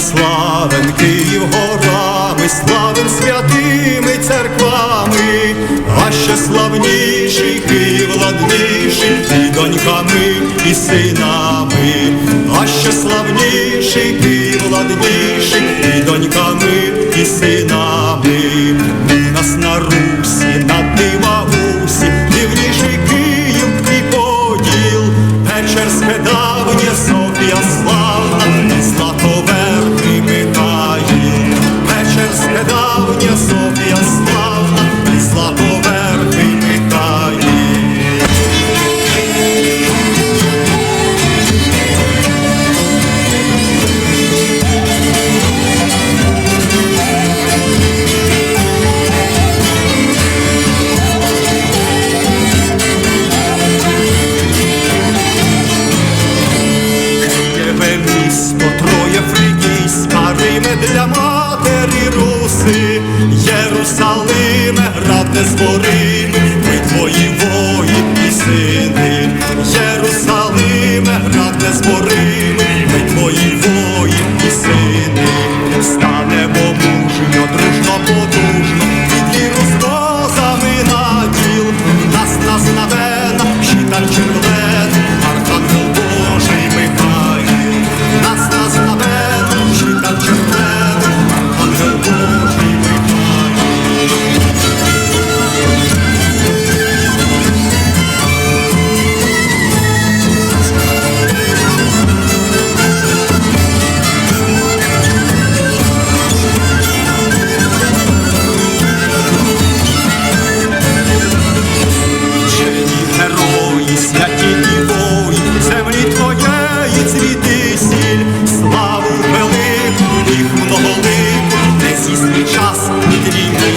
Київ славен, Київ горами, славен святими церквами, а ще славніший Київ ладніший і доньками, і синами, а ще славніший Київ ладніший і доньками, і синами. Град незборимий, ми твої воїни і сини, Єрусалиме, град незборимий, Diddy.